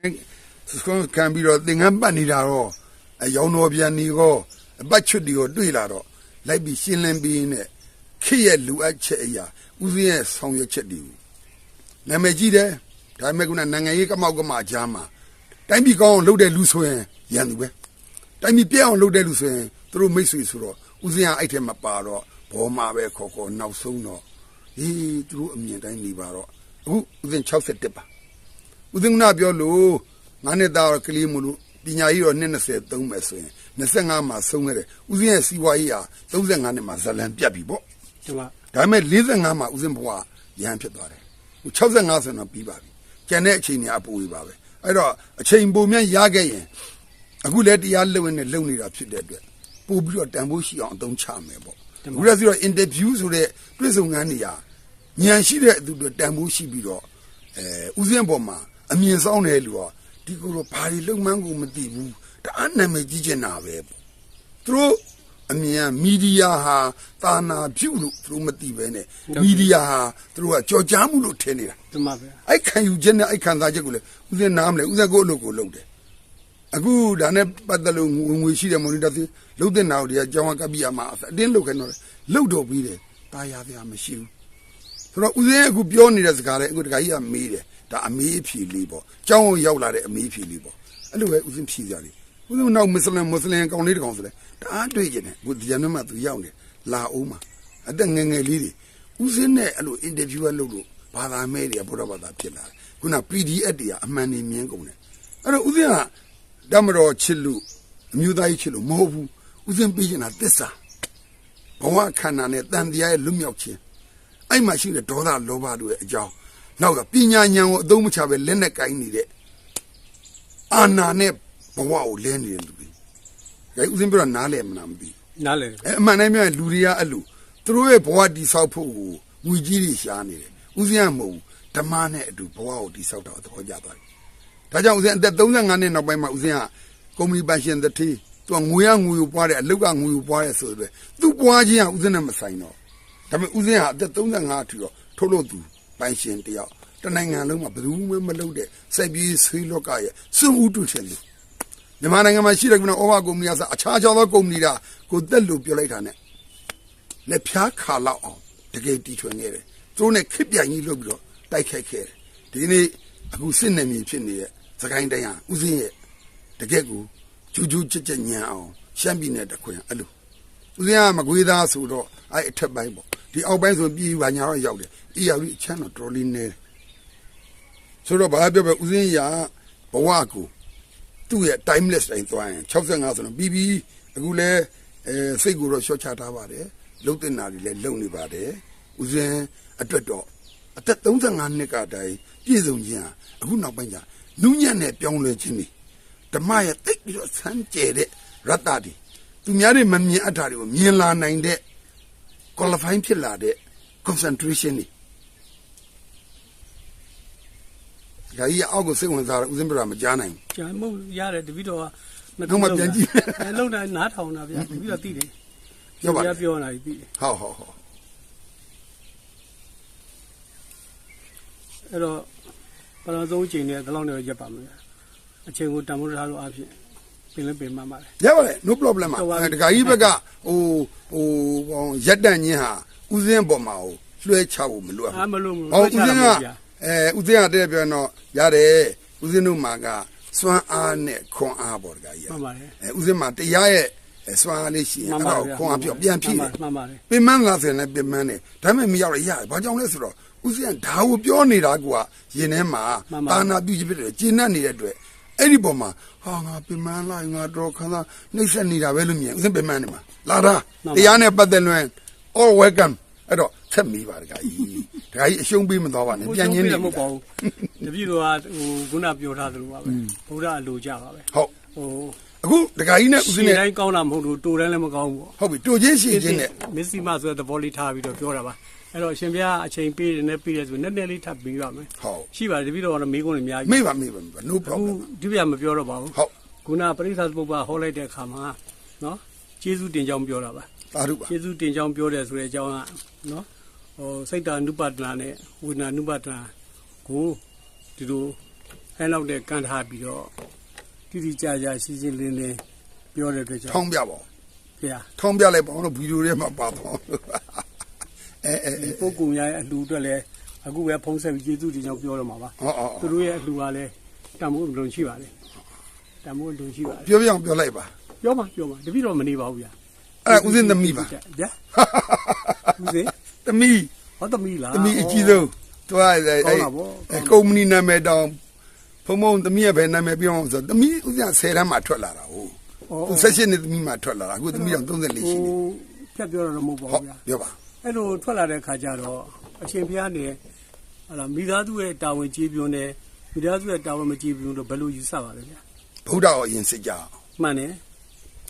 ဆုံးခံပြီးတော့သင်္ကန်းပတ်နေတာတော့အယောင်တော်ပြန်နေကောအပတ်ချွတ်တီကိုတွေ့လာတော့လိုက်ပြီးရှင်းလင်းပြီးနဲ့ခေတ်ရဲ့လူအပ်ချက်အရာဦးစင်းရဲ့ဆောင်ရွက်ချက်တွေကိုနာမည်ကြီးတယ်ဒါပေမဲ့ကနိုင်ငံရေးကမောက်ကမကြားမှာတိုင်းပြည်ကောင်းအောင်လုပ်တဲ့လူဆိုရင်ရန်သူပဲတိုင်းပြည်ပြည့်အောင်လုပ်တဲ့လူဆိုရင်သူတို့မိတ်ဆွေဆိုတော့ဦးစင်းကအဲ့ထဲမှာပါတော့ဘောမှာပဲခေါ်ခေါ်နောက်ဆုံးတော့ဟေးသူတို့အမြင်တိုင်းနေပါတော့အခုဦးစင်း61ပါ ဦးသိန်းကနာပြောလို့ငါနဲ့သားကလေးမလို့ပညာရေးတော့နှစ်20သုံးမယ်ဆိုရင်25မှာဆုံးခဲ့တယ်ဦးစင်းရဲ့စီးပွားရေးဟာ35နှစ်မှာဇလံပြတ်ပြီပေါ့ဒီမှာဒါပေမဲ့45မှာဦးစင်းဘဝရဟန်းဖြစ်သွားတယ်ဟို65ဆိုတော့ပြီးပါပြီကျန်တဲ့အချိန်တွေအပူဝေးပါပဲအဲ့တော့အချိန်ပုံမြန်ရခဲ့ရင်အခုလည်းတရားလုံနေလုံနေတာဖြစ်တဲ့အတွက်ပို့ပြီးတော့တန်ဖိုးရှိအောင်အသုံးချမယ်ပေါ့အခုလည်းဆိုတော့ interview ဆိုတဲ့တွေ့ဆုံခန်းနေရာညံရှိတဲ့အသူတွေတန်ဖိုးရှိပြီးတော့အဲဦးစင်းပေါ်မှာ အမြင်ဆောင်တယ်လူကဒီကိုတော့ဘာတွေလုံမှန်းကိုမသိဘူးတအားနာမည်ကြီးချင်တာပဲပေါ့သူတို့အမြင်ကမီဒီယာဟာတာနာပြုလို့သူတို့မသိပဲနဲ့မီဒီယာဟာသူတို့ကကြော်ကြားမှုလို့ထင်နေတာဒီမှာပဲအဲ့ခံယူချက်နဲ့အဲ့ခံစားချက်ကိုလေဦးစင်းနားမလဲဦးစင်းကိုအလုပ်ကိုလုပ်တယ်အခုဒါနဲ့ပတ်သက်လို့ဝင်ငွေရှိတဲ့မော်နီတာသင်းလုံးတဲ့နာကိုတရားကြောင်းကပ်ပြရမှာအတင်းလုပ်ခိုင်းတော့လုတ်တော့ပြီးတယ်တာယာပြမရှိဘူးဆိုတော့ဦးစင်းအခုပြောနေတဲ့စကားလေးအခုတခါကြီးကမေးတယ် ဒါအမေးအဖြေလေးပေါ့ကျောင်းကိုရောက်လာတဲ့အမေးအဖြေလေးပေါ့အဲ့လိုပဲဦးစင်းဖြေကြတယ်ဦးစင်းနောက်မွတ်စလင်မွတ်စလင်ကောင်လေးတစ်ကောင်ဆိုလဲတအားတွေ့ကြတယ်အခုဒီညမှာသူရောက်နေလာအောင်မှာအသက်ငယ်ငယ်လေးတွေဦးစင်းနဲ့အဲ့လိုအင်တာဗျူးလုပ်လို့ဘာသာမဲတွေကဘုရားဘာသာဖြစ်လာတယ်ခုန PDF တွေကအမှန်နေမြင်ကုန်တယ်အဲ့တော့ဦးစင်းကဓမ္မတော်ချစ်လို့အမျိုးသားကြီးချစ်လို့မဟုတ်ဘူးဦးစင်းပြေးချင်တာသစ္စာဘဝခန္ဓာနဲ့တန်တရားရဲ့လွတ်မြောက်ခြင်းအဲ့မှာရှိတဲ့ဒေါသလောဘတို့ရဲ့အကြောင်း နောက်ကပညာဉာဏ်ကိုအသုံးမချပဲလက်နဲ့ကိုင်းနေတဲ့အာနာနဲ့ဘဝကိုလဲနေတဲ့လူတွေဒါဥစဉ်ပြတော့နားလဲမလားမသိနားလေအဲအမှန်တမ်းပြောရင်လူတွေကအဲ့လိုသူတို့ရဲ့ဘဝတိဆောက်ဖို့ကိုငွေကြီးတွေရှားနေတယ်ဥစဉ်ကမဟုတ်ဘူးဓမ္မနဲ့အတူဘဝကိုတိဆောက်တာသဘောကျသွားတယ်ဒါကြောင့်ဥစဉ်အသက်35နှစ်နောက်ပိုင်းမှာဥစဉ်ကကုမ္ပဏီပိုင်ရှင်တစ်ထေးသူကငွေရငွေကိုပွားတယ်အလုတ်ကငွေကိုပွားတယ်ဆိုတော့သူပွားခြင်းကဥစဉ်နဲ့မဆိုင်တော့ဒါပေမဲ့ဦးစင်းဟာအသက်35အထိတော့ထုတ်လို့သူ ပိုင်ရှင်တယောက်တနိုင်ငံလုံးမှာဘယ်သူမှမလုပ်တဲ့စိုက်ပြီးဆေးလောကရဲ့စွန့်ဦးတုရှင်လူမြန်မာနိုင်ငံမှာရှိတဲ့ကုနာဩဘာကုမ္ပဏီကစားအခြားခြားသောကုမ္ပဏီကကိုတက်လို့ပြောလိုက်တာ ਨੇ လက်ဖြားခါလောက်အောင်တကယ်တီထွင်ခဲ့တယ်သူတို့ ਨੇ ခစ်ပြိုင်ကြီးလုပ်ပြီးတော့တိုက်ခိုက်ခဲ့တယ်ဒီနေ့အခုစစ်နယ်မြေဖြစ်နေတဲ့သခိုင်းတိုင်းဟာဦးစင်းရဲ့တကယ်ကိုကျူးကျူးချစ်ချစ်ညံအောင်ရှမ်းပြည်နယ်တခွင်အဲ့လိုဦးဇင်းကမကွေးသားဆိုတော့အဲ့အထက်ပိုင်းပေါ့ ဒီအောက်ပိုင်းဆိုပြည်ပါညာတော့ရောက်တယ်အေးရပြီအချမ်းတော့တော်လေးနေတယ်ဆိုတော့ဘာပြောပဲဦးဇင်းရဘဝကိုသူ့ရဲ့ timeless တိုင်းသွားရင်65ဆိုတော့ပြီးပြီးအခုလဲအဲစိတ်ကိုတော့ရှော့ချထားပါတယ်လုံတဲ့နာတွေလည်းလုံနေပါတယ်ဦးဇင်းအတွက်တော့အသက်35နှစ်ကတိုင်ပြည့်စုံခြင်းဟာအခုနောက်ပိုင်းကျနုညံ့နဲ့ပြောင်းလဲခြင်းနေဓမ္မရဲ့တိတ်ပြီးတော့ဆန်းကျဲတဲ့ရတ္တတွေသူများတွေမမြင်အပ်တာတွေကိုမြင်လာနိုင်တဲ့ qualify ဖြစ်လာတဲ့ concentration တွေဒါကြီးအောက်ကိုစိတ်ဝင်စားတော့ဦးစင်းပြတာမကြားနိုင်ကျန်မဟုတ်ရတယ်တပီတော့နောက်မှပြန်ကြည့်အဲလုံးတိုင်းနားထောင်တာဗျာတပီတော့သိတယ်ဘူးပြောပါလေပြောနေတာသိတယ်ဟုတ်ဟုတ်ဟုတ်အဲ့တော့ပထမဆုံးအချိန်နဲ့ဒီလောက်နဲ့ရက်ပါမယ်အချိန်ကိုတန်ဖိုးထားလို့အဖြစ်ပြ င်လဲပြင်မှန်ပါတယ်ရပါတယ် no problem ပါဟုတ်ပါပြီအဲဒကာကြီးဘက်ကဟိုဟိုဟိုရက်တန့်ချင်းဟာဦးစင်းပေါ်မှာဟိုလွှဲချဖို့မလိုအပ်အာဘူးမလို့မလို့ဟောဦးစင်းကဗျာအဲဦးစင်းကတည်းကပြောရင်တော့ရတယ်ဦးစင်းတို့မှာကစွမ်းအားနဲ့ခွန်အားပေါ်ဒကာကြီးကမှန်ပါတယ်အဲဥစဉ်မှာတရားရဲ့အဲစွမ်းအားလေးရှိရင်မှန်အဲ့ပါဒါဗျာကိုခွန်အားပြော့ပြန်ဖြည့်တယ်မှန်ပါတယ်ပင်မလားဆိုရင်လည်းပင်မနဲ့ဒါပေမဲ့မရောက်ရရတယ်ဘာကြောင့်လဲဆိုတော့ဥစဉ်ကဒါကိုပြောနေတာကရင်ထဲမှာမှန်ပါတာနာပြုချဖြစ်တယ်ကျဉ်းနှံ့နေတဲ့အတွက် အဲ့ဒီပုံမှာဟာငါပင်မလိုက်ငါတော့ခန္ဓာနှိမ့်ဆက်နေတာပဲလို့မြင်ဥစဉ်ပင်မနေမှာလာတာတရားနဲ့ပတ်သက်လွင် all welcome အဲ့တော့ချက်မိပါဒကာကြီးဒကာကြီးအရှုံးပေးမသွားပါနဲ့ပြန်ညင်းနေမဟုတ်ပါဘူးတပီတော့ဟိုခုနပြောထားသလိုပါပဲဘုရားအလိုကြပါပဲဟုတ်ဟိုအခုဒကာကြီးနဲ့ဥစီစဉ်နဲ့တိုင်းကောင်းတာမဟုတ်လို့တိုတိုင်းလည်းမကောင်းဘူးပေါ့ဟုတ်ပြီတူချင်းရှိချင်းနဲ့မစ္စည်းမဆိုတဲ့သဘောလေးထားပြီးတော့ပြောတာပါ အဲ့တော့အရှင်ဘုရားအချိန်ပေးတယ်နဲ့ပေးတယ်ဆိုနည်းနည်းလေးထပ်ပြီးပါမယ်ဟုတ်ရှိပါတယ်တပီတော့ကတော့မိကုန်းတွေအများကြီးမေ့ပါမေ့ပါမေ့ပါ no အခု problem ဒီပြမပြောတော့ပါဘူးဟုတ်ခုနပရိသတ်ပုပ္ပါဟောလိုက်တဲ့အခါမှာနော်ကျေးဇူးတင်ကြောင်းပြောတာပါသာဓုပါကျေးဇူးတင်ကြောင်းပြောတယ်ဆိုတဲ့အကြောင်းကနော်ဟိုစိတ်တ ानु ပဒနာနဲ့ဝိညာဉ် ानु ပဒနာကိုဒီလိုအဲလောက်တဲ့ကန်ထားပြီးတော့တိတိကျကျရှင်းရှင်းလင်းလင်းပြောတဲ့အတွက်ကြောင့်ထောင်းပြပါဦးဖေဟာထောင်းပြလိုက်ပါဦးလို့ဗီဒီယိုထဲမှာပါတော့ အဲအဲဒီပုဂ္ဂိုလ်များရဲ့အလှူအတွက်လည်းအခုပဲဖုံးဆက်ပြီးကျေးဇူးတင်ကြောင်းပြောတော့မှာပါဟောဟောသူတို့ရဲ့အလှူကလည်းတန်ဖိုးအလုံးရှိပါလေတန်ဖိုးအလုံးရှိပါလေပြောပြအောင်ပြောလိုက်ပါပြောပါပြောပါတပိတော့မနေပါဘူးဗျာအဲ့ဒါဦးစင်းသမီးပါဗျာဦးစင်းသမီးဟောသမီးလားသမီးအကြီးဆုံးသူကအဲကောအဲင်းတာပေါ့ကောင်းတာကုမ္ပဏီနာမည်တောင်ဖုံဖုံသမီးရဲ့ဘယ်နာမည်ပြောအောင်ဆိုတော့သမီးဦးစင်း10တန်းမှာထွက်လာတာဟုတ်သူ16နှစ်သမီးမှာထွက်လာတာအခုသမီးတောင်34ရှိနေဟိုဖြတ်ပြောတော့မဟုတ်ပါဟုတ်ဘူးဗျာပြောပါ အဲ့လိုထွက်လာတဲ့ခါကျတော့အရှင်ဘုရားနေဟလာမိသားစုရဲ့တာဝန်ကြီးပြွန်းတယ်မိသားစုရဲ့တာဝန်မကြီးပြွန်းတော့ဘယ်လိုယူဆပါလဲဗျာဗုဒ္ဓကိုအရင်စစ်ကြအောင်မှန်တယ်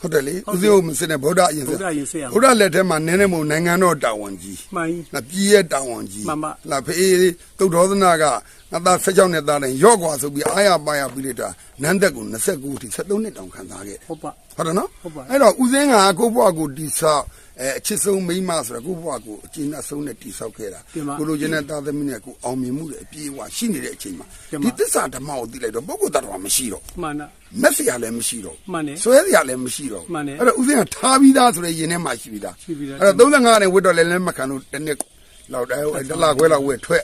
ဟုတ်တယ်လေဟုတ်ဦးတယ်စင်းကိုမစစ်နဲ့ဗုဒ္ဓအရင်ဘုစစ်ရားရင်ဆက်ရဗုဒ္ဓလက်ထက်မှာနည်းနည်းမို့နိုင်ငံတော်တာဝန်ကြီးမှန်ကြီးငါပြည်ရဲ့တာဝန်ကြီးမှန်ပါလာဖေးတုတ်တော်သနာကငါသား16နှစ်သားတိုင်းရော့ကွာဆိုပြီးအားရပါရပြီးလိုက်တာနန်းသက်ကို29ထိ73နှစ်တောင်ခံစားခဲ့တယ်ဟုတ်ပါဟုတ်တယ်နော်ဟုတ်ပါအဲ့တော့ဦးစင်းကကိုယ့်ဘဝကိုတိဆောက် အဲအချစ်ဆုံးမိန်းမဆိုတော့ကိုယ့်ဘဝကိုအကျဉ်းအဆုံးနဲ့တိဆောက်ခဲ့တာဒီမှာကိုလိုချင်တဲ့သားသမီးနဲ့ကိုအောင်မြင်မှုတွေအပြည့်အဝရှိနေတဲ့အချိန်မှာဒီမှာဒီသစ္စာဓမ္မကိုသိလိုက်တော့ပုဂ္ဂိုလ်တ attva မရှိတော့မှန်တာမက်ဆီယာလည်းမရှိတော့မှန်တယ်ဆွဲစရာလည်းမရှိတော့မှန်တယ်အဲ့တော့ဦးစင်းကထားပြီးသားဆိုတဲ့ယင်ထဲမှာရှိပြီးသားရှိပြီးသားအဲ့တော့35နဲ့ဝတ်တော့လည်းလက်မခံလို့တစ်နှစ်လောက်တည်းတလခွဲလောက်ဝတ်ထွက်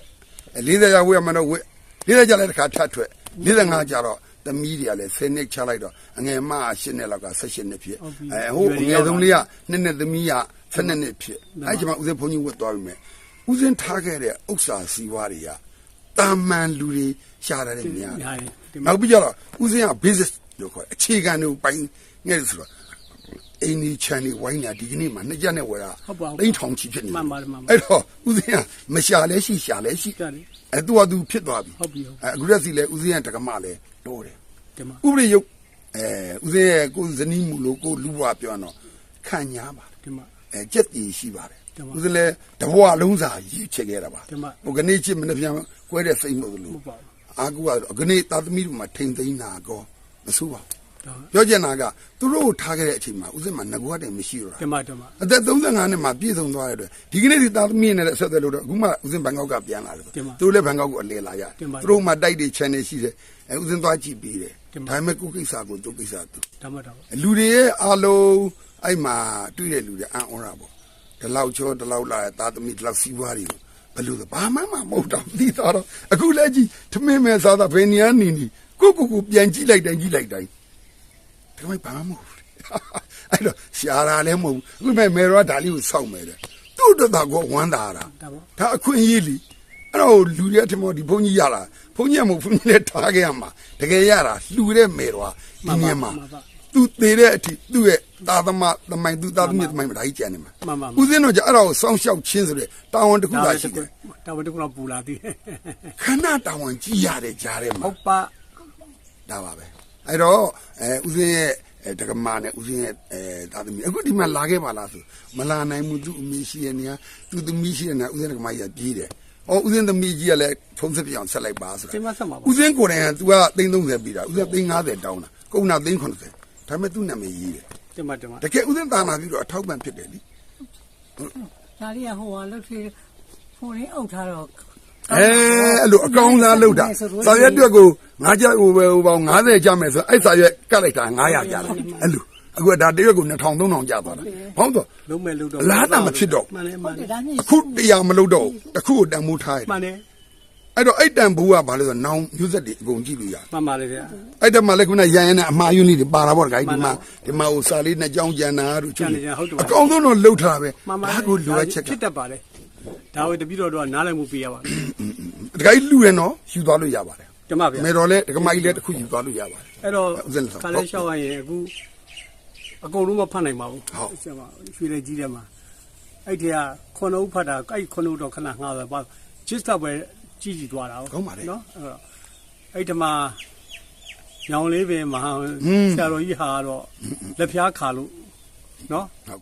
40ရာဝတ်မှတော့ဝတ်40ကျလည်းတစ်ခါထပ်ထွက်45ကျတော့ သမီးတွေကလည်း10နှစ်ချလိုက်တော့အငယ်မ8နှစ်လောက်က18နှစ်ဖြစ်ဟုတ်ပြီအဲဟိုရွယ်အတွေငရောယ်က်ဆုံးလေးကနှစ်နှစ်သမီးက12နှစ်ဖြစ်အဲ့ဒီမှာဦးစင်းဘုန်းကြီးဝတ်သွားပြီမဲ့ဦးစင်းထားခဲ့တဲ့ဥစ္စာစီးပွားတွေကတာမန်လူတွေရှာရတဲ့နေရာညာတယ်ဒီမှာနောက်ပြီးကြတော့ဦးစင်းက business လို့ခေါ်တယ်အခြေခံတွေကိုပိုင်းငဲ့တယ်ဆိုတော့ အင်းဒီချန်ဒီဝိုင်းညာဒီကနေ့မှနှစ်ရက်နဲ့ဝယ်တာဟုတ်ပါဘူးတိန်းထောင်ချီဖြစ်နေမှန်ပါတယ်မှန်ပါတယ်အဲ့တော့ဦးစင်းကမရှာလဲရှိရှာလဲရှိကြားတယ်အဲ့သူကသူဖြစ်သွားပြီဟုတ်ပြီဟုတ်အဲ့အခုရက်စီလဲဦးစင်းကတက္ကမလဲတိုးတယ်ဒီမှာဥပဒေရုပ်အဲဦးစင်းရဲ့ကိုယ်ဇနီးမှုလို့ကိုယ်လူဘွားပြောရတော့ခံညာပါတယ်ဒီမှာအဲကြက်တည်ရှိပါတယ်တမန်ဦးစင်းလဲတဘွားလုံးစာရည်ချက်ခဲ့တာပါတမန်ဟိုကနေ့ချစ်မနှပြန်ကွဲတဲ့စိတ်မဟုတ်လို့မဟုတ်ပါဘူးအာကူကတော့ခနေ့သားသမီးတို့မှာထိန်သိမ်းတာကောမဆိုးပါဘူးဒါ ပြောချင်တာကသူတို့ကိုထားခဲ့တဲ့အချိန်မှာဦးစင်းမှာငကွားတယ်မရှိတော့ဒီတာမှာဒီမှာအသက်35နှစ်မှာပြည့်စုံသွားတဲ့အတွက်ဒီကနေ့ဒီသားသမီးနဲ့လည်းဆက်သွယ်လို့တော့အခုမှဦးစင်းဘန်ကောက်ကပြန်လာတယ်တင်ပါသူတို့လည်းဘန်ကောက်ကိုအလဲလာရတယ်တင်ပါသူတို့မှတိုက်တွေ channel ရှိတယ်အဲဦးစင်းသွားကြည့်ပြီးတယ်တင်ပါဒါပေမဲ့ကိုယ့်ကိစ္စကိုသူ့ကိစ္စသူဒါမှဒါမှလူတွေရဲ့အားလုံးအဲ့မှာတွေ့တဲ့လူတွေအံ့ဩတာပေါ့ဒီလောက်ချောဒီလောက်လာတဲ့သားသမီးဒီလောက်စီးပွားတွေကိုဘယ်လိုလဲဘာမှမမဟုတ်တော့သိသားတော့အခုလည်းကြည့်ထမင်းမဲစားတာဘယ်နေရာနေနေကိုကိုကိုပြန်ကြည့်လိုက်တိုင်းကြည့်လိုက်တိုင်း ဒီမိုက်ဘာမှမဟုတ်ဘူးအဲ့တော့ရှားတာလည်းမဟုတ်ဘူးအခုမဲ့မေရောဒါလေးကိုစောက်မယ်တဲ့သူ့တသက်ကိုဝမ်းသာတာဒါပေါ့ဒါအခွင့်အရေးလीအဲ့တော့လူတွေအထင်မောဒီဘုန်းကြီးရတာဘုန်းကြီးကမဟုတ်ဘုန်းကြီးလည်းထားခဲ့ရမှာတကယ်ရတာလှူတဲ့မေတော်ဒီမြင်မှာမှန်ပါသူသေးတဲ့အထိသူ့ရဲ့သားသမားသမိုင်းသူသားသမီးသမိုင်းမှာဒါကြီးကြံနေမှာမှန်ပါဦးစင်းတို့ကြအဲ့ဒါကိုစောင့်ရှောက်ချင်းဆိုတဲ့တာဝန်တစ်ခုဒါသာပဲရှိတယ်ဒါပဲတခုတော့ပူလာသေးတယ်ခဏတာဝန်ကြီးရတဲ့ကြားထဲမှာဟုတ်ပါဒါပါပဲ အဲ့တော့အဲဦးစင်းရဲ့အဲတက္ကမနဲ့ဦးစင်းရဲ့အဲသားသမီးအခုဒီမှာလာခဲ့ပါလားဆိုမလာနိုင်ဘူးသူ့အမေရှိတဲ့နေရာသူ့သမီးရှိတဲ့နေရာဦးစင်းတက္ကမကြီးကပြေးတယ်။အော်ဦးစင်းသမီးကြီးကလည်းဖုန်းဆက်ပြအောင်ဆက်လိုက်ပါဆိုတာစိတ်မဆက်ပါဘူးဦးစင်းကိုယ်တိုင်က तू ကသိန်း30ပြီးတာဦးစင်းသိန်း50တောင်းတာကုန်တာသိန်း80ဒါပေမဲ့သူ့နာမည်ရေးတယ်ဒီမှာဒီမှာတကယ်ဦးစင်းတာနာပြီးတော့အထောက်ပံ့ဖြစ်တယ်လीဒါလေးကဟိုဟာလှုပ်သေးဖုန်းလေးအုပ်ထားတော့အဲအဲ့လိုအကောင်းစားလုပ်တာစာရွက်တွက်ကို ငါးကြဟိုပဲဟိုပေါင်း90ကျမယ်ဆိုအဲ့စာရွက်ကတ်လိုက်တာ900ကျလာအဲ့လိုအခုကဒါတရွက်ကို2000 3000ကျသွားတာဘောင်းတော့လုံးမဲ့လုံးတော့အလားတာမဖြစ်တော့မှန်တယ်မှဟုတ်န်တယ်တယ်ဒါနဲ့အခုတရားမလုပ်တော့ဘူးတစ်ခုကိုတန်မိုးထားရမှန်တယ်အဲ့တော့အဲ့တန်ဘူးကဘာလဲဆိုတော့နောင်မျိုးဆက်တွေအကုန်ကြည့်လို့ရတယ်မှန်ပါလေဗျာအဲ့တမှာလည်းခုနရန်ရန်နဲ့အမှားယွန်းလေးတွေပါတာပေါ့ခိုင်းဒီမှာမှဒီမှာဟိုစာလေးနဲ့ကြောင်းကြံတာတို့ကြံနေကြဟုတ်တယ်ပါအကောင်းဆုံးတော့လှုပ်ထားပဲမှန်ပါဒါကိုလိုအပ်ချက်ကဖြစ်တတ်ပါတယ်ဒါဝေတပိတော့တော့နားလည်မှုပေးရပါမယ်တခါကြီးလူရနော်ယူသွားလို့ရပါတယ် ဒီမှာဗျာမေတော်လည်းဒကမကြီးလည်းတစ်ခုယူသွားလို့ရပါတယ်အဲ့တော့ဦးဇင်းလက်ဆောင်ခါလေးလျှောက်ရရင်အခုအကုန်လုံးမဖတ်နိုင်ပါဘူးဟုတ်ဆရာမရွှေလေကြီးတယ်မှာအဲ့ဒီကခုနုပ်ဖတ်တာအဲ့ခုနုပ်တော့ခဏငှားပဲပါချစ်တော့ပဲကြည့်ကြည့်သွားတာကောင်းပါလေနော်အဲ့တော့အဲ့ဒီမှာညောင်လေးပင်မဟာอืมဆရာတော်ကြီးဟာတော့လက်ဖျားခါလို့နော်ဟုတ်